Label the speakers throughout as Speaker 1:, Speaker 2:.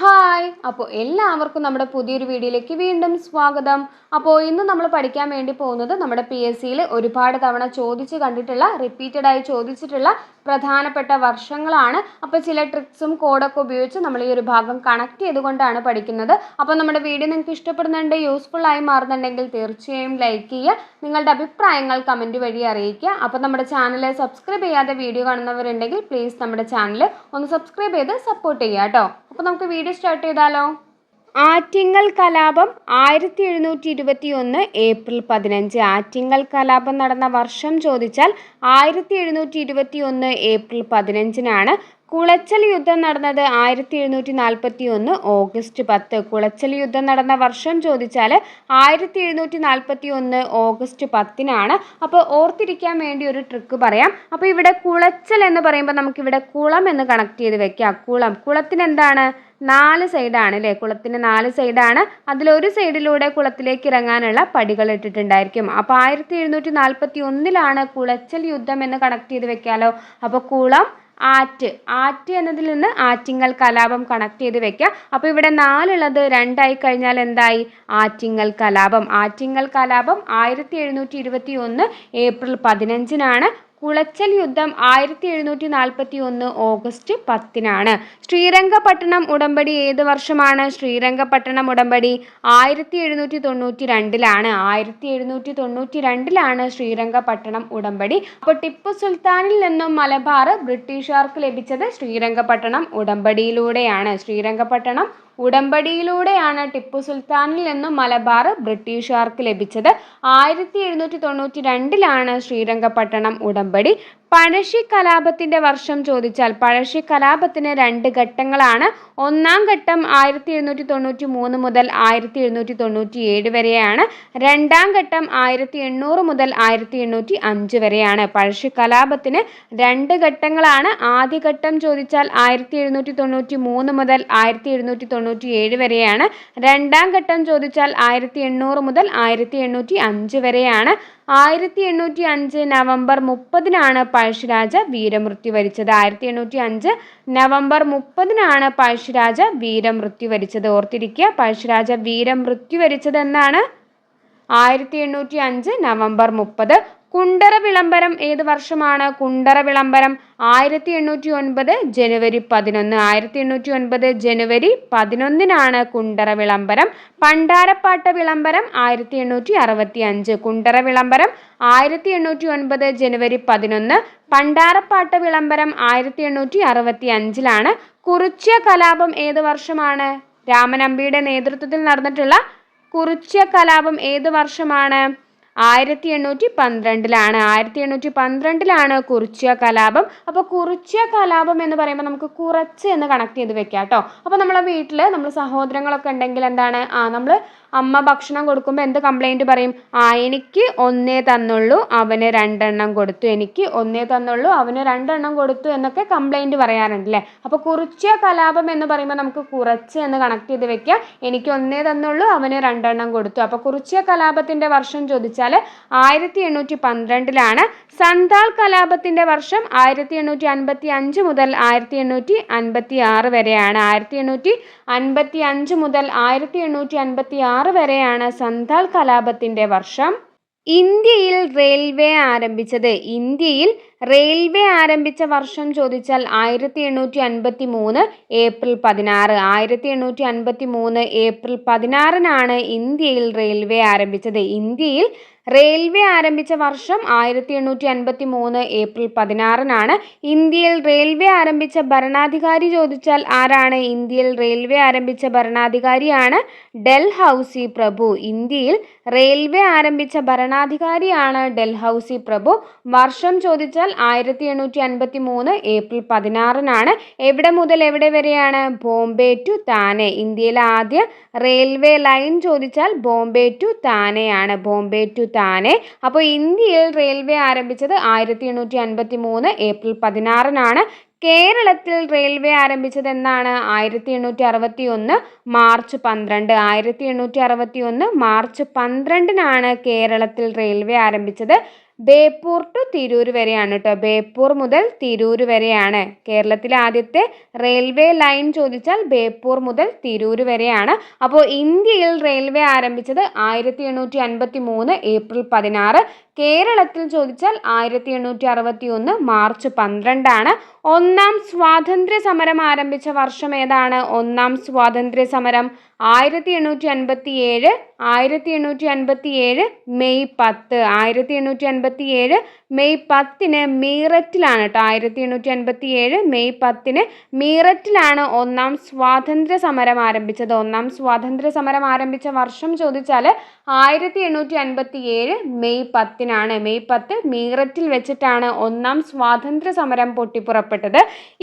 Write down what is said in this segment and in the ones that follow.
Speaker 1: Hi. അപ്പോൾ എല്ലാവർക്കും നമ്മുടെ പുതിയൊരു വീഡിയോയിലേക്ക് വീണ്ടും സ്വാഗതം. അപ്പോൾ ഇന്ന് നമ്മൾ പഠിക്കാൻ വേണ്ടി പോകുന്നത് നമ്മുടെ പി എസ് സിയിൽ ഒരുപാട് തവണ ചോദിച്ച് കണ്ടിട്ടുള്ള റിപ്പീറ്റഡായി ചോദിച്ചിട്ടുള്ള പ്രധാനപ്പെട്ട വർഷങ്ങളാണ്. അപ്പോൾ ചില ട്രിക്സും കോഡൊക്കെ ഉപയോഗിച്ച് നമ്മൾ ഈ ഒരു ഭാഗം കണക്ട് ചെയ്തുകൊണ്ടാണ് പഠിക്കുന്നത്. അപ്പോൾ നമ്മുടെ വീഡിയോ നിങ്ങൾക്ക് ഇഷ്ടപ്പെടുന്നുണ്ട് യൂസ്ഫുൾ ആയി മാറുന്നുണ്ടെങ്കിൽ തീർച്ചയായും ലൈക്ക് ചെയ്യുക. നിങ്ങളുടെ അഭിപ്രായങ്ങൾ കമന്റ് വഴി അറിയിക്കുക. അപ്പോൾ നമ്മുടെ ചാനൽ സബ്സ്ക്രൈബ് ചെയ്യാതെ വീഡിയോ കാണുന്നവരുണ്ടെങ്കിൽ പ്ലീസ് നമ്മുടെ ചാനൽ ഒന്ന് സബ്സ്ക്രൈബ് ചെയ്ത് സപ്പോർട്ട് ചെയ്യുക കേട്ടോ. അപ്പോൾ നമുക്ക് വീഡിയോ സ്റ്റാർട്ട് ചെയ്താലോ? ആറ്റിങ്ങൽ കലാപം ആയിരത്തി എഴുന്നൂറ്റി ഇരുപത്തി ഒന്ന് ഏപ്രിൽ പതിനഞ്ച്. ആറ്റിങ്ങൽ കലാപം നടന്ന വർഷം ചോദിച്ചാൽ ആയിരത്തി എഴുന്നൂറ്റി ഇരുപത്തി ഒന്ന് ഏപ്രിൽ പതിനഞ്ചിനാണ്. കുളച്ചൽ യുദ്ധം നടന്നത് ആയിരത്തി എഴുന്നൂറ്റി നാൽപ്പത്തി ഒന്ന് ഓഗസ്റ്റ് പത്ത്. കുളച്ചൽ യുദ്ധം നടന്ന വർഷം ചോദിച്ചാൽ ആയിരത്തി എഴുന്നൂറ്റി നാൽപ്പത്തി ഒന്ന് ഓഗസ്റ്റ് പത്തിനാണ്. അപ്പോൾ ഓർത്തിരിക്കാൻ വേണ്ടി ഒരു ട്രിക്ക് പറയാം. അപ്പോൾ ഇവിടെ കുളച്ചൽ എന്ന് പറയുമ്പോൾ നമുക്കിവിടെ കുളം എന്ന് കണക്ട് ചെയ്ത് വെക്കാം. കുളം. കുളത്തിന് എന്താണ് നാല് സൈഡാണ് അല്ലേ കുളത്തിന് നാല് സൈഡാണ്. അതിലൊരു സൈഡിലൂടെ കുളത്തിലേക്ക് ഇറങ്ങാനുള്ള പടികൾ ഇട്ടിട്ടുണ്ടായിരിക്കും. അപ്പോൾ ആയിരത്തി എഴുന്നൂറ്റി നാൽപ്പത്തി ഒന്നിലാണ് കുളച്ചൽ യുദ്ധം എന്ന് കണക്ട് ചെയ്ത് വെക്കാലോ. അപ്പോൾ കുളം ആറ്റ് ആറ്റ് എന്നതിൽ നിന്ന് ആറ്റിങ്ങൽ കലാപം കണക്ട് ചെയ്ത് വെക്കുക അപ്പോൾ ഇവിടെ നാലുള്ളത് രണ്ടായി കഴിഞ്ഞാൽ എന്തായി? ആറ്റിങ്ങൽ കലാപം. ആറ്റിങ്ങൽ കലാപം ആയിരത്തി എഴുന്നൂറ്റി ഇരുപത്തി ഒന്ന് ഏപ്രിൽ പതിനഞ്ചിനാണ്. കുളച്ചൽ യുദ്ധം ആയിരത്തി എഴുന്നൂറ്റി നാൽപ്പത്തി ഒന്ന് ഓഗസ്റ്റ് പത്തിനാണ്. ശ്രീരംഗപട്ടണം ഉടമ്പടി ഏത് വർഷമാണ്? ശ്രീരംഗപട്ടണം ഉടമ്പടി ആയിരത്തി എഴുന്നൂറ്റി തൊണ്ണൂറ്റി രണ്ടിലാണ് ആയിരത്തി എഴുന്നൂറ്റി തൊണ്ണൂറ്റി രണ്ടിലാണ് ശ്രീരംഗപട്ടണം ഉടമ്പടി. അപ്പോൾ ടിപ്പു സുൽത്താനിൽ നിന്നും മലബാർ ബ്രിട്ടീഷുകാർക്ക് ലഭിച്ചത് ശ്രീരംഗപട്ടണം ഉടമ്പടിയിലൂടെയാണ്. ശ്രീരംഗപട്ടണം ഉടമ്പടിയിലൂടെയാണ് ടിപ്പു സുൽത്താനിൽ നിന്നും മലബാർ ബ്രിട്ടീഷുകാർക്ക് ലഭിച്ചത്. ആയിരത്തി എഴുന്നൂറ്റി തൊണ്ണൂറ്റി രണ്ടിലാണ് ശ്രീരംഗപട്ടണം ഉടമ്പടി. వర్షం പഴശ്ശി കലാപത്തിന്റെ വർഷം ചോദിച്ചാൽ പഴശ്ശി കലാപത്തിന് രണ്ട് ഘട്ടങ്ങളാണ്. ഒന്നാം ഘട്ടം ആയിരത്തി എഴുന്നൂറ്റി തൊണ്ണൂറ്റി മൂന്ന് മുതൽ ആയിരത്തി എഴുന്നൂറ്റി തൊണ്ണൂറ്റി ഏഴ് വരെയാണ്. രണ്ടാം ഘട്ടം ആയിരത്തി എണ്ണൂറ് മുതൽ ആയിരത്തി എണ്ണൂറ്റി അഞ്ച് വരെയാണ്. പഴശ്ശി കലാപത്തിന് രണ്ട് ഘട്ടങ്ങളാണ്. ആദ്യ ഘട്ടം ചോദിച്ചാൽ ആയിരത്തി എഴുന്നൂറ്റി തൊണ്ണൂറ്റി മൂന്ന് മുതൽ ആയിരത്തി എഴുന്നൂറ്റി തൊണ്ണൂറ്റി ഏഴ് വരെയാണ്. രണ്ടാം ഘട്ടം ചോദിച്ചാൽ ആയിരത്തി എണ്ണൂറ് മുതൽ ആയിരത്തി എണ്ണൂറ്റി അഞ്ച് വരെയാണ്. ആയിരത്തി എണ്ണൂറ്റി അഞ്ച് നവംബർ മുപ്പതിനാണ് പഴശ്ശിരാജ വീരമൃത്യു വരിച്ചത്. ആയിരത്തി എണ്ണൂറ്റി അഞ്ച് നവംബർ മുപ്പതിനാണ് പഴശ്ശിരാജ വീരമൃത്യു വരിച്ചത്. ഓർത്തിരിക്കുക പഴശ്ശിരാജ വീരമൃത്യു വരിച്ചത് എന്നാണ് ആയിരത്തി എണ്ണൂറ്റി അഞ്ച് നവംബർ മുപ്പത് കുണ്ടറ വിളംബരം ഏത് വർഷമാണ്? കുണ്ടറ വിളംബരം ആയിരത്തി എണ്ണൂറ്റി ഒൻപത് ജനുവരി പതിനൊന്ന്. ആയിരത്തി എണ്ണൂറ്റി ഒൻപത് ജനുവരി പതിനൊന്നിനാണ് കുണ്ടറ വിളംബരം. പണ്ടാരപ്പാട്ട വിളംബരം ആയിരത്തി എണ്ണൂറ്റി അറുപത്തി അഞ്ച് കുണ്ടറ വിളംബരം ആയിരത്തി എണ്ണൂറ്റി ഒൻപത് ജനുവരി പതിനൊന്ന്. പണ്ടാരപ്പാട്ട വിളംബരം ആയിരത്തി എണ്ണൂറ്റി അറുപത്തി അഞ്ചിലാണ് കുറിച്യ കലാപം ഏത് വർഷമാണ്? രാമനമ്പിയുടെ നേതൃത്വത്തിൽ നടന്നിട്ടുള്ള കുറിച്യ കലാപം ഏത് വർഷമാണ്? ആയിരത്തി എണ്ണൂറ്റി പന്ത്രണ്ടിലാണ് ആയിരത്തി എണ്ണൂറ്റി പന്ത്രണ്ടിലാണ് കുറിച്യ കലാപം. അപ്പോൾ കുറിച്യ കലാപം എന്ന് പറയുമ്പോൾ നമുക്ക് കുറച്ച് എന്ന് കണക്ട് ചെയ്ത് വെക്കാം കേട്ടോ അപ്പോൾ നമ്മളെ വീട്ടിൽ നമ്മൾ സഹോദരങ്ങളൊക്കെ ഉണ്ടെങ്കിൽ എന്താണ്? ആ നമ്മൾ അമ്മ ഭക്ഷണം കൊടുക്കുമ്പോൾ എന്ത് കംപ്ലൈന്റ് പറയും? ആ എനിക്ക് ഒന്നേ തന്നുള്ളൂ അവന് രണ്ടെണ്ണം കൊടുത്തു. എനിക്ക് ഒന്നേ തന്നുള്ളൂ അവന് രണ്ടെണ്ണം കൊടുത്തു എന്നൊക്കെ കംപ്ലൈന്റ് പറയാറുണ്ട് അല്ലേ അപ്പോൾ കുറിച്ച കലാപം എന്ന് പറയുമ്പോൾ നമുക്ക് കുറച്ച് എന്ന് കണക്ട് ചെയ്ത് വെക്കാം. എനിക്ക് ഒന്നേ തന്നുള്ളൂ അവന് രണ്ടെണ്ണം കൊടുത്തു. അപ്പോൾ കുറിച്ച കലാപത്തിന്റെ വർഷം ചോദിച്ചാൽ ആയിരത്തി എണ്ണൂറ്റി പന്ത്രണ്ടിലാണ് സന്താൾ കലാപത്തിന്റെ വർഷം ആയിരത്തി എണ്ണൂറ്റി അൻപത്തി അഞ്ച് മുതൽ ആയിരത്തി എണ്ണൂറ്റി അൻപത്തി ആറ് വരെയാണ്. ആയിരത്തി എണ്ണൂറ്റി അൻപത്തി അഞ്ച് മുതൽ ആയിരത്തി എണ്ണൂറ്റി അൻപത്തി ആറ് വരെയാണ് സന്താൽ കലാപത്തിന്റെ വർഷം. ഇന്ത്യയിൽ റെയിൽവേ ആരംഭിച്ചത്. ഇന്ത്യയിൽ റെയിൽവേ ആരംഭിച്ച വർഷം ചോദിച്ചാൽ ആയിരത്തി എണ്ണൂറ്റി അൻപത്തി മൂന്ന് ഏപ്രിൽ പതിനാറ്. ആയിരത്തി എണ്ണൂറ്റി അൻപത്തി മൂന്ന് ഏപ്രിൽ പതിനാറിനാണ് ഇന്ത്യയിൽ റെയിൽവേ ആരംഭിച്ചത്. ഇന്ത്യയിൽ റെയിൽവേ ആരംഭിച്ച വർഷം ആയിരത്തി എണ്ണൂറ്റി അൻപത്തി മൂന്ന് ഏപ്രിൽ പതിനാറിനാണ് ഇന്ത്യയിൽ റെയിൽവേ ആരംഭിച്ച ഭരണാധികാരി ചോദിച്ചാൽ ആരാണ് ഇന്ത്യയിൽ റെയിൽവേ ആരംഭിച്ച ഭരണാധികാരിയാണ്? ഡൽഹൌസി പ്രഭു. ഇന്ത്യയിൽ റെയിൽവേ ആരംഭിച്ച ഭരണാധികാരിയാണ് ഡൽഹൌസി പ്രഭു. വർഷം ചോദിച്ചാൽ ആയിരത്തി എണ്ണൂറ്റി അൻപത്തി മൂന്ന് ഏപ്രിൽ പതിനാറിനാണ്. എവിടെ മുതൽ എവിടെ വരെയാണ്? ബോംബെ ടു താനെ. ഇന്ത്യയിലെ ആദ്യ റെയിൽവേ ലൈൻ ചോദിച്ചാൽ ബോംബെ ടു താനെയാണ്. ബോംബെ ടു താനെ അപ്പോൾ ഇന്ത്യയിൽ റെയിൽവേ ആരംഭിച്ചത് ആയിരത്തി എണ്ണൂറ്റി അൻപത്തി മൂന്ന് ഏപ്രിൽ പതിനാറിനാണ്. കേരളത്തിൽ റെയിൽവേ ആരംഭിച്ചത് എന്നാണ് ആയിരത്തി എണ്ണൂറ്റി അറുപത്തി ഒന്ന് മാർച്ച് പന്ത്രണ്ട്. ആയിരത്തി എണ്ണൂറ്റി അറുപത്തി ഒന്ന് മാർച്ച് പന്ത്രണ്ടിനാണ് കേരളത്തിൽ റെയിൽവേ ആരംഭിച്ചത്. ബേപ്പൂർ ടു തിരൂർ വരെയാണ് കേട്ടോ ബേപ്പൂർ മുതൽ തിരൂർ വരെയാണ്. കേരളത്തിലെ ആദ്യത്തെ റെയിൽവേ ലൈൻ ചോദിച്ചാൽ ബേപ്പൂർ മുതൽ തിരൂർ വരെയാണ്. അപ്പോൾ ഇന്ത്യയിൽ റെയിൽവേ ആരംഭിച്ചത് ആയിരത്തി എണ്ണൂറ്റി അൻപത്തി മൂന്ന് ഏപ്രിൽ പതിനാറ്. കേരളത്തിൽ ചോദിച്ചാൽ ആയിരത്തി എണ്ണൂറ്റി അറുപത്തി ഒന്ന് മാർച്ച് പന്ത്രണ്ടാണ്. ഒന്നാം സ്വാതന്ത്ര്യ സമരം ആരംഭിച്ച വർഷം ഏതാണ്? ഒന്നാം സ്വാതന്ത്ര്യ സമരം ആയിരത്തി എണ്ണൂറ്റി അൻപത്തി ഏഴ് ആയിരത്തി എണ്ണൂറ്റി അൻപത്തി ഏഴ് മെയ് പത്ത് ആയിരത്തി എണ്ണൂറ്റി അൻപത്തി ഏഴ് മെയ് പത്തിന് മീററ്റിലാണ് കേട്ടോ ആയിരത്തി എണ്ണൂറ്റി അൻപത്തി ഏഴ് മെയ് പത്തിന് മീററ്റിലാണ് ഒന്നാം സ്വാതന്ത്ര്യ സമരം ആരംഭിച്ചത്. ഒന്നാം സ്വാതന്ത്ര്യ സമരം ആരംഭിച്ച വർഷം ചോദിച്ചാൽ ആയിരത്തി എണ്ണൂറ്റി അൻപത്തി ഏഴ് മെയ് പത്തിനാണ്. മെയ് പത്ത് മീററ്റിൽ വെച്ചിട്ടാണ് ഒന്നാം സ്വാതന്ത്ര്യ സമരം പൊട്ടിപ്പുറപ്പെട്ടത്.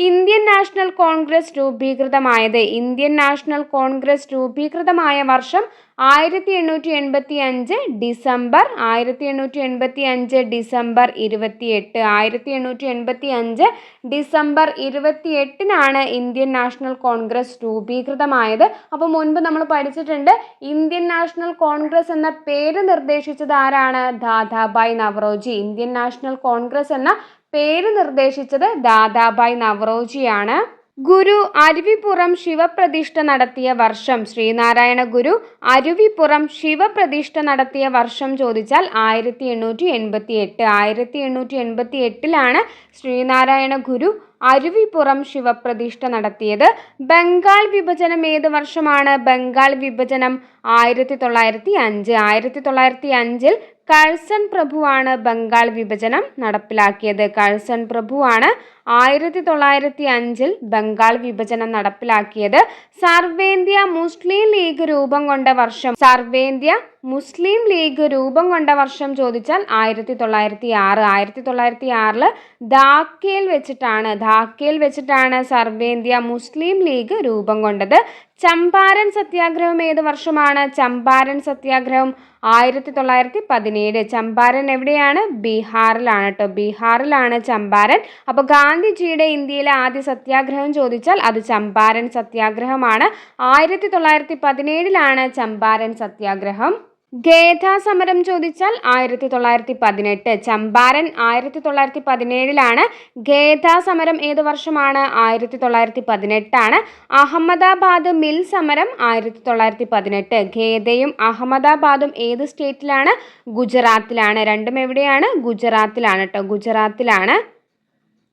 Speaker 1: ഇന്ത്യൻ നാഷണൽ കോൺഗ്രസ് രൂപീകൃതമായത്. ഇന്ത്യൻ നാഷണൽ കോൺഗ്രസ് രൂപീകൃതമായ വർഷം ആയിരത്തി എണ്ണൂറ്റി എൺപത്തി അഞ്ച് ഡിസംബർ ആയിരത്തി എണ്ണൂറ്റി എൺപത്തി അഞ്ച് ഡിസംബർ ഇരുപത്തി എട്ട് ആയിരത്തി എണ്ണൂറ്റി എൺപത്തി അഞ്ച് ഡിസംബർ ഇരുപത്തി എട്ടിനാണ് ഇന്ത്യൻ നാഷണൽ കോൺഗ്രസ് രൂപീകൃതമായത്. അപ്പോൾ മുൻപ് നമ്മൾ പഠിച്ചിട്ടുണ്ട് ഇന്ത്യൻ നാഷണൽ കോൺഗ്രസ് എന്ന പേര് നിർദ്ദേശിച്ചത് ആരാണ്? Dadabhai Naoroji. Indian National Congress എന്ന പേര് നിർദ്ദേശിച്ചത് ദാദാബായ് നവറോജിയാണ്. ഗുരു അരുവിപ്പുറം ശിവപ്രതിഷ്ഠ നടത്തിയ വർഷം. ശ്രീനാരായണ ഗുരു അരുവിപ്പുറം ശിവപ്രതിഷ്ഠ നടത്തിയ വർഷം ചോദിച്ചാൽ ആയിരത്തി എണ്ണൂറ്റി എൺപത്തി എട്ട് ആയിരത്തി എണ്ണൂറ്റി എൺപത്തി എട്ടിലാണ് ശ്രീനാരായണ ഗുരു അരുവിപ്പുറം ശിവപ്രതിഷ്ഠ നടത്തിയത്. ബംഗാൾ വിഭജനം ഏത് വർഷമാണ്? ബംഗാൾ വിഭജനം ആയിരത്തി തൊള്ളായിരത്തി അഞ്ച് ആയിരത്തി തൊള്ളായിരത്തി അഞ്ചിൽ കഴ്സൺ പ്രഭുവാണ് ബംഗാൾ വിഭജനം നടപ്പിലാക്കിയത്. കഴ്സൺ പ്രഭുവാണ് ആയിരത്തി തൊള്ളായിരത്തി അഞ്ചിൽ ബംഗാൾ വിഭജനം നടപ്പിലാക്കിയത്. സർവേന്ത്യ മുസ്ലിം ലീഗ് രൂപം കൊണ്ട വർഷം സർവേന്ത്യ മുസ്ലിം ലീഗ് രൂപം കൊണ്ട വർഷം ചോദിച്ചാൽ ആയിരത്തി തൊള്ളായിരത്തി ആറ് ആയിരത്തി തൊള്ളായിരത്തി ആറിൽ ധാക്കയിൽ വെച്ചിട്ടാണ് ധാക്കയിൽ വെച്ചിട്ടാണ് സർവേന്ത്യ മുസ്ലിം ലീഗ് രൂപം കൊണ്ടത്. ചമ്പാരൻ സത്യാഗ്രഹം ഏത് വർഷമാണ്? ചമ്പാരൻ സത്യാഗ്രഹം ആയിരത്തി തൊള്ളായിരത്തി പതിനേഴ് ചമ്പാരൻ എവിടെയാണ്? ബീഹാറിലാണ് കേട്ടോ ബീഹാറിലാണ് ചമ്പാരൻ. അപ്പോൾ ഗാന്ധിജിയുടെ ഇന്ത്യയിലെ ആദ്യ സത്യാഗ്രഹം ചോദിച്ചാൽ അത് ചമ്പാരൻ സത്യാഗ്രഹമാണ്. ആയിരത്തി തൊള്ളായിരത്തി പതിനേഴിലാണ് ചമ്പാരൻ സത്യാഗ്രഹം. ഗേധാ സമരം ചോദിച്ചാൽ ആയിരത്തി തൊള്ളായിരത്തി പതിനെട്ട് ചമ്പാരൻ ആയിരത്തി തൊള്ളായിരത്തി പതിനേഴിലാണ് ഗേധാ സമരം ഏത് വർഷമാണ്? ആയിരത്തി തൊള്ളായിരത്തി പതിനെട്ടാണ് അഹമ്മദാബാദ് മിൽ സമരം ആയിരത്തി തൊള്ളായിരത്തി പതിനെട്ട് ഖേദയും അഹമ്മദാബാദും ഏത് സ്റ്റേറ്റിലാണ്? ഗുജറാത്തിലാണ്. രണ്ടും എവിടെയാണ്? ഗുജറാത്തിലാണ് കേട്ടോ ഗുജറാത്തിലാണ്.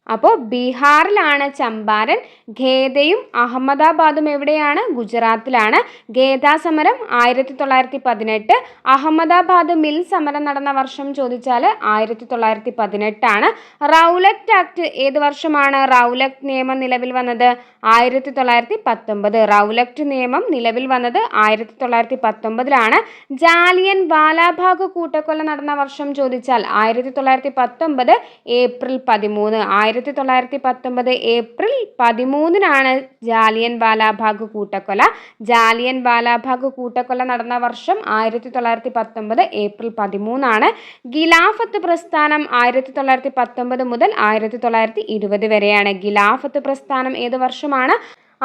Speaker 1: അപ്പോൾ ബീഹാറിലാണ് ചമ്പാരൻ ഖേദയും അഹമ്മദാബാദും എവിടെയാണ്? ഗുജറാത്തിലാണ്. ഖേദ സമരം ആയിരത്തി തൊള്ളായിരത്തി പതിനെട്ട് അഹമ്മദാബാദ് മിൽ സമരം നടന്ന വർഷം ചോദിച്ചാൽ ആയിരത്തി തൊള്ളായിരത്തി പതിനെട്ടാണ് റൗലക്റ്റ് ആക്ട് ഏത് വർഷമാണ്? റൗലക്റ്റ് നിയമം നിലവിൽ വന്നത് ആയിരത്തി തൊള്ളായിരത്തി പത്തൊമ്പത് റൗലക്റ്റ് നിയമം നിലവിൽ വന്നത് ആയിരത്തി തൊള്ളായിരത്തി പത്തൊമ്പതിലാണ് ജാലിയൻ വാലാബാഗ് കൂട്ടക്കൊല നടന്ന വർഷം ചോദിച്ചാൽ ആയിരത്തി തൊള്ളായിരത്തി പത്തൊമ്പത് ഏപ്രിൽ പതിമൂന്ന് ആയിരത്തി തൊള്ളായിരത്തി പത്തൊമ്പത് ഏപ്രിൽ പതിമൂന്നിനാണ് ജാലിയൻ വാലാബാഗ് കൂട്ടക്കൊല. ജാലിയൻ വാലാബാഗ് കൂട്ടക്കൊല നടന്ന വർഷം ആയിരത്തി തൊള്ളായിരത്തി പത്തൊമ്പത് ഏപ്രിൽ പതിമൂന്നാണ്. ഗിലാഫത്ത് പ്രസ്ഥാനം ആയിരത്തി തൊള്ളായിരത്തി പത്തൊമ്പത് മുതൽ ആയിരത്തി തൊള്ളായിരത്തി ഇരുപത് വരെയാണ്. ഗിലാഫത്ത് പ്രസ്ഥാനം ഏത് വർഷമാണ്?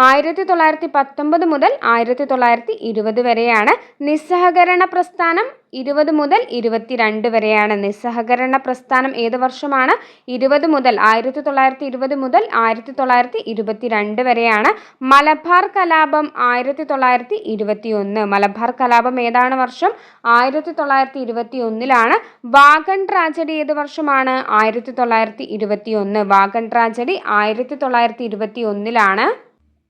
Speaker 1: ആയിരത്തി തൊള്ളായിരത്തി പത്തൊമ്പത് മുതൽ ആയിരത്തി തൊള്ളായിരത്തി ഇരുപത് വരെയാണ് നിസ്സഹകരണ പ്രസ്ഥാനം. ഇരുപത് മുതൽ ഇരുപത്തിരണ്ട് വരെയാണ് നിസ്സഹകരണ പ്രസ്ഥാനം. ഏത് വർഷമാണ്? ഇരുപത് മുതൽ ആയിരത്തി തൊള്ളായിരത്തി ഇരുപത് മുതൽ ആയിരത്തി തൊള്ളായിരത്തി ഇരുപത്തിരണ്ട് വരെയാണ് മലബാർ കലാപം. ആയിരത്തി തൊള്ളായിരത്തി ഇരുപത്തി ഒന്ന് മലബാർ കലാപം ഏതാണ് വർഷം? ആയിരത്തി തൊള്ളായിരത്തി ഇരുപത്തി ഒന്നിലാണ് വാഗൺ ട്രാജഡി ഏത് വർഷമാണ്? ആയിരത്തി തൊള്ളായിരത്തി ഇരുപത്തി ഒന്ന് വാഗൺ ട്രാജഡി ആയിരത്തി തൊള്ളായിരത്തി ഇരുപത്തി ഒന്നിലാണ്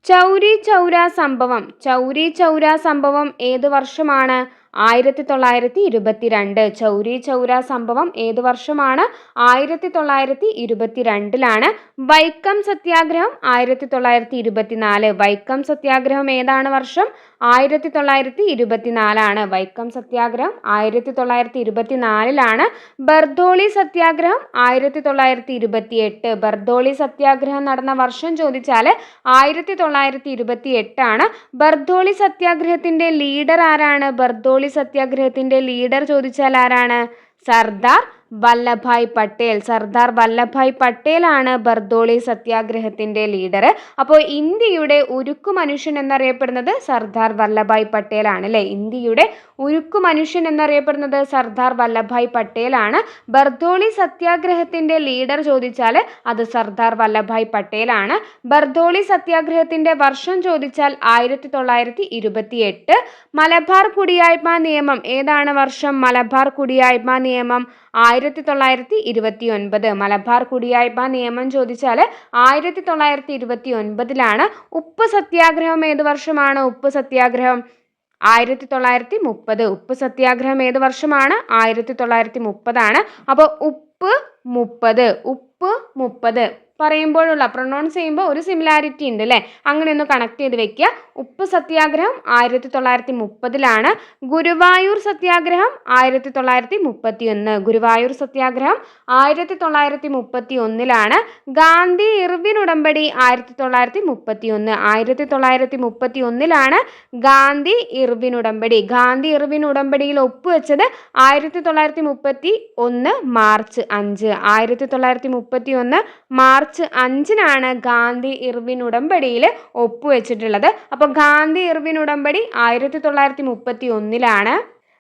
Speaker 1: ചൗരി ചൗര സംഭവം. ചൗരി ചൗര സംഭവം ഏത് വർഷമാണ്? ആയിരത്തി തൊള്ളായിരത്തി ഇരുപത്തിരണ്ട് ചൗരി ചൗര സംഭവം ഏത് വർഷമാണ്? ആയിരത്തി തൊള്ളായിരത്തി ഇരുപത്തിരണ്ടിലാണ് വൈക്കം സത്യാഗ്രഹം ആയിരത്തി തൊള്ളായിരത്തി ഇരുപത്തിനാല് വൈക്കം സത്യാഗ്രഹം ഏതാണ് വർഷം? ആയിരത്തി തൊള്ളായിരത്തി ഇരുപത്തിനാലാണ് വൈക്കം സത്യാഗ്രഹം ആയിരത്തി തൊള്ളായിരത്തി ഇരുപത്തിനാലിലാണ് ബർദോളി സത്യാഗ്രഹം ആയിരത്തി തൊള്ളായിരത്തി ഇരുപത്തിയെട്ട് ബർദോളി സത്യാഗ്രഹം നടന്ന വർഷം ചോദിച്ചാൽ ആയിരത്തി തൊള്ളായിരത്തി ഇരുപത്തി എട്ടാണ് ബർദോളി സത്യാഗ്രഹത്തിന്റെ ലീഡർ ആരാണ്? ബർദോളി സത്യാഗ്രഹത്തിന്റെ ലീഡർ ചോദിച്ചാൽ ആരാണ്? സർദാർ വല്ലഭായ് പട്ടേൽ. സർദാർ വല്ലഭായ് പട്ടേലാണ് ബർദോളി സത്യാഗ്രഹത്തിന്റെ ലീഡർ. അപ്പോൾ ഇന്ത്യയുടെ ഉരുക്കു മനുഷ്യൻ എന്നറിയപ്പെടുന്നത് സർദാർ വല്ലഭായ് പട്ടേലാണ് അല്ലേ? ഇന്ത്യയുടെ ഉരുക്കു മനുഷ്യൻ എന്നറിയപ്പെടുന്നത് സർദാർ വല്ലഭായ് പട്ടേലാണ്. ബർദോളി സത്യാഗ്രഹത്തിന്റെ ലീഡർ ചോദിച്ചാൽ അത് സർദാർ വല്ലഭായ് പട്ടേലാണ്. ബർദോളി സത്യാഗ്രഹത്തിന്റെ വർഷം ചോദിച്ചാൽ ആയിരത്തി തൊള്ളായിരത്തി ഇരുപത്തി എട്ട് മലബാർ കുടിയായ്മ നിയമം ഏതാണ് വർഷം? മലബാർ കുടിയായ്മ നിയമം ആയിരത്തി തൊള്ളായിരത്തി ഇരുപത്തി ഒൻപത് മലബാർ കുടിയായ്മ നിയമം ചോദിച്ചാൽ ആയിരത്തി തൊള്ളായിരത്തി ഇരുപത്തി ഒൻപതിലാണ് ഉപ്പ് സത്യാഗ്രഹം ഏത് വർഷമാണ്? ഉപ്പ് സത്യാഗ്രഹം ആയിരത്തി തൊള്ളായിരത്തി മുപ്പത് ഉപ്പ് സത്യാഗ്രഹം ഏത് വർഷമാണ്? ആയിരത്തി തൊള്ളായിരത്തി മുപ്പതാണ് അപ്പോൾ ഉപ്പ് മുപ്പത് ഉപ്പ് മുപ്പത്. പറയുമ്പോഴുള്ള പ്രൊണൗൺസ് ചെയ്യുമ്പോൾ ഒരു സിമിലാരിറ്റി ഉണ്ട് അല്ലേ അങ്ങനെ ഒന്ന് കണക്ട് ചെയ്ത് വെക്കുക ഉപ്പ് സത്യാഗ്രഹം ആയിരത്തി തൊള്ളായിരത്തി മുപ്പതിലാണ് ഗുരുവായൂർ സത്യാഗ്രഹം ആയിരത്തി തൊള്ളായിരത്തി മുപ്പത്തി ഒന്ന് ഗുരുവായൂർ സത്യാഗ്രഹം ആയിരത്തി തൊള്ളായിരത്തി മുപ്പത്തി ഒന്നിലാണ് ഗാന്ധി ഇർവിൻ ഉടമ്പടി ആയിരത്തി തൊള്ളായിരത്തി മുപ്പത്തി ഒന്ന് ആയിരത്തി തൊള്ളായിരത്തി മുപ്പത്തി ഒന്നിലാണ് ഗാന്ധി ഇർവിൻ ഉടമ്പടി. ഗാന്ധി ഇർവിൻ ഉടമ്പടിയിൽ ഒപ്പുവെച്ചത് ആയിരത്തി തൊള്ളായിരത്തി മുപ്പത്തി ഒന്ന് മാർച്ച് അഞ്ച്. ആയിരത്തി തൊള്ളായിരത്തി മുപ്പത്തി ഒന്ന് മാർച്ച് അഞ്ചിനാണ് ഗാന്ധി ഇർവിൻ ഉടമ്പടിയിൽ ഒപ്പുവെച്ചിട്ടുള്ളത്. അപ്പോൾ ഗാന്ധി ഇർവിൻ ഉടമ്പടി ആയിരത്തി തൊള്ളായിരത്തി മുപ്പത്തി ഒന്നിലാണ്.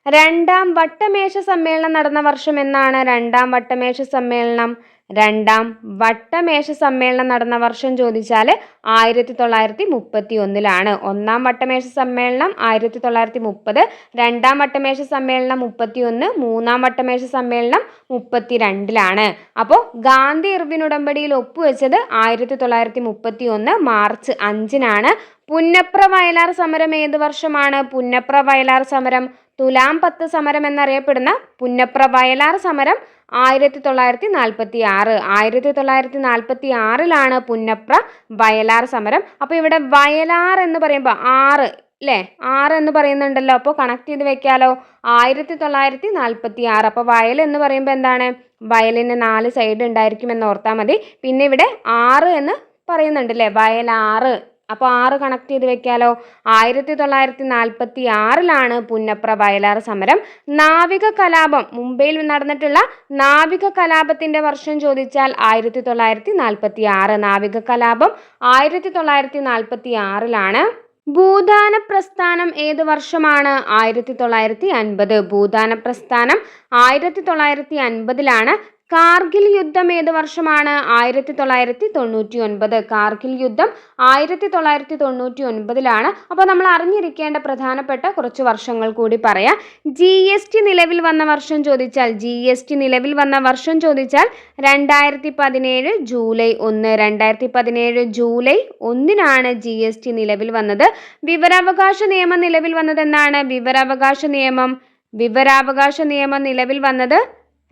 Speaker 1: രണ്ടാം വട്ടമേശ സമ്മേളനം നടന്ന വർഷം എന്നാണ് രണ്ടാം വട്ടമേശ സമ്മേളനം. രണ്ടാം വട്ടമേശ സമ്മേളനം നടന്ന വർഷം ചോദിച്ചാൽ ആയിരത്തി തൊള്ളായിരത്തി മുപ്പത്തി ഒന്നിലാണ് ഒന്നാം വട്ടമേശ സമ്മേളനം ആയിരത്തി തൊള്ളായിരത്തി മുപ്പത് രണ്ടാം വട്ടമേശ സമ്മേളനം മുപ്പത്തി ഒന്ന് മൂന്നാം വട്ടമേശ സമ്മേളനം മുപ്പത്തി രണ്ടിലാണ് അപ്പോൾ ഗാന്ധി ഇർവിൻ ഉടമ്പടിയിൽ ഒപ്പുവെച്ചത് ആയിരത്തി തൊള്ളായിരത്തി മുപ്പത്തി ഒന്ന് മാർച്ച് അഞ്ചിനാണ്. പുന്നപ്ര വയലാർ സമരം ഏത് വർഷമാണ്? പുന്നപ്ര വയലാർ സമരം തുലാം പത്ത് സമരം എന്നറിയപ്പെടുന്ന പുന്നപ്ര വയലാർ സമരം ആയിരത്തി തൊള്ളായിരത്തി നാൽപ്പത്തി ആറ് ആയിരത്തി തൊള്ളായിരത്തി നാൽപ്പത്തി ആറിലാണ് പുന്നപ്ര വയലാർ സമരം. അപ്പോൾ ഇവിടെ വയലാർ എന്ന് പറയുമ്പോൾ ആറ് അല്ലേ ആറ് എന്ന് പറയുന്നുണ്ടല്ലോ. അപ്പോൾ കണക്ട് ചെയ്ത് വെക്കാലോ. ആയിരത്തി തൊള്ളായിരത്തി നാൽപ്പത്തി ആറ് അപ്പോൾ വയൽ എന്ന് പറയുമ്പോൾ എന്താണ്? വയലിന് നാല് സൈഡ് ഉണ്ടായിരിക്കും എന്ന് ഓർത്താൽ മതി. പിന്നെ ഇവിടെ ആറ് എന്ന് പറയുന്നുണ്ട് അല്ലേ വയലാറ് അപ്പോൾ ആറ് കണക്ട് ചെയ്ത് വെക്കാലോ. ആയിരത്തി തൊള്ളായിരത്തി നാൽപ്പത്തി ആറിലാണ് പുന്നപ്ര വയലാർ സമരം. നാവിക കലാപം മുംബൈയിൽ നടന്നിട്ടുള്ള നാവിക കലാപത്തിന്റെ വർഷം ചോദിച്ചാൽ ആയിരത്തി തൊള്ളായിരത്തി നാൽപ്പത്തി ആറ് നാവിക കലാപം ആയിരത്തി തൊള്ളായിരത്തി നാൽപ്പത്തി ആറിലാണ് ഭൂദാന പ്രസ്ഥാനം ഏത് വർഷമാണ്? ആയിരത്തി തൊള്ളായിരത്തി അൻപത് ഭൂദാന പ്രസ്ഥാനം ആയിരത്തി തൊള്ളായിരത്തി അൻപതിലാണ് കാർഗിൽ യുദ്ധം ഏത് വർഷമാണ്? ആയിരത്തി തൊള്ളായിരത്തി തൊണ്ണൂറ്റി ഒൻപത് കാർഗിൽ യുദ്ധം ആയിരത്തി തൊള്ളായിരത്തി തൊണ്ണൂറ്റി ഒൻപതിലാണ് അപ്പോൾ നമ്മൾ അറിഞ്ഞിരിക്കേണ്ട പ്രധാനപ്പെട്ട കുറച്ച് വർഷങ്ങൾ കൂടി പറയാം. ജി എസ് ടി നിലവിൽ വന്ന വർഷം ചോദിച്ചാൽ ജി എസ് ടി നിലവിൽ വന്ന വർഷം ചോദിച്ചാൽ രണ്ടായിരത്തി പതിനേഴ് ജൂലൈ ഒന്ന്. രണ്ടായിരത്തി പതിനേഴ് ജൂലൈ ഒന്നിനാണ് ജി എസ് ടി നിലവിൽ വന്നത്. വിവരാവകാശ നിയമം നിലവിൽ വന്നത് എന്നാണ് വിവരാവകാശ നിയമം വിവരാവകാശ നിയമം നിലവിൽ വന്നത്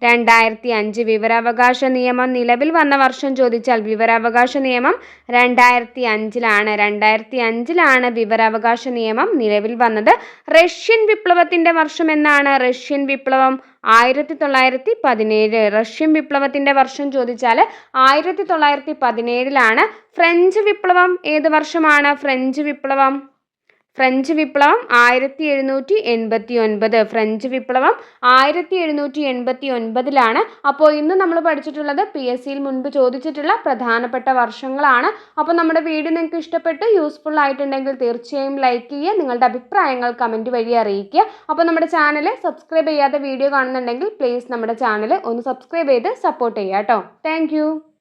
Speaker 1: രണ്ടായിരത്തി അഞ്ച് വിവരാവകാശ നിയമം നിലവിൽ വന്ന വർഷം ചോദിച്ചാൽ വിവരാവകാശ നിയമം രണ്ടായിരത്തി അഞ്ചിലാണ് രണ്ടായിരത്തി അഞ്ചിലാണ് വിവരാവകാശ നിയമം നിലവിൽ വന്നത്. റഷ്യൻ വിപ്ലവത്തിന്റെ വർഷം എന്നാണ് റഷ്യൻ വിപ്ലവം. ആയിരത്തി തൊള്ളായിരത്തി പതിനേഴ് റഷ്യൻ വിപ്ലവത്തിന്റെ വർഷം ചോദിച്ചാൽ ആയിരത്തി തൊള്ളായിരത്തി പതിനേഴിലാണ് ഫ്രഞ്ച് വിപ്ലവം ഏത് വർഷമാണ്? ഫ്രഞ്ച് വിപ്ലവം ഫ്രഞ്ച് വിപ്ലവം ആയിരത്തി എഴുന്നൂറ്റി എൺപത്തി ഒൻപത് ഫ്രഞ്ച് വിപ്ലവം ആയിരത്തി എഴുന്നൂറ്റി എൺപത്തി ഒൻപതിലാണ് അപ്പോൾ ഇന്ന് നമ്മൾ പഠിച്ചിട്ടുള്ളത് പി എസ് സിയിൽ മുൻപ് ചോദിച്ചിട്ടുള്ള പ്രധാനപ്പെട്ട വർഷങ്ങളാണ്. അപ്പോൾ നമ്മുടെ വീഡിയോ നിങ്ങൾക്ക് ഇഷ്ടപ്പെട്ട് യൂസ്ഫുൾ ആയിട്ടുണ്ടെങ്കിൽ തീർച്ചയായും ലൈക്ക് ചെയ്യുക നിങ്ങളുടെ അഭിപ്രായങ്ങൾ കമന്റ് വഴി അറിയിക്കുക. അപ്പോൾ നമ്മുടെ ചാനൽ സബ്സ്ക്രൈബ് ചെയ്യാതെ വീഡിയോ കാണുന്നുണ്ടെങ്കിൽ പ്ലീസ് നമ്മുടെ ചാനൽ ഒന്ന് സബ്സ്ക്രൈബ് ചെയ്ത് സപ്പോർട്ട് ചെയ്യുക കേട്ടോ. താങ്ക്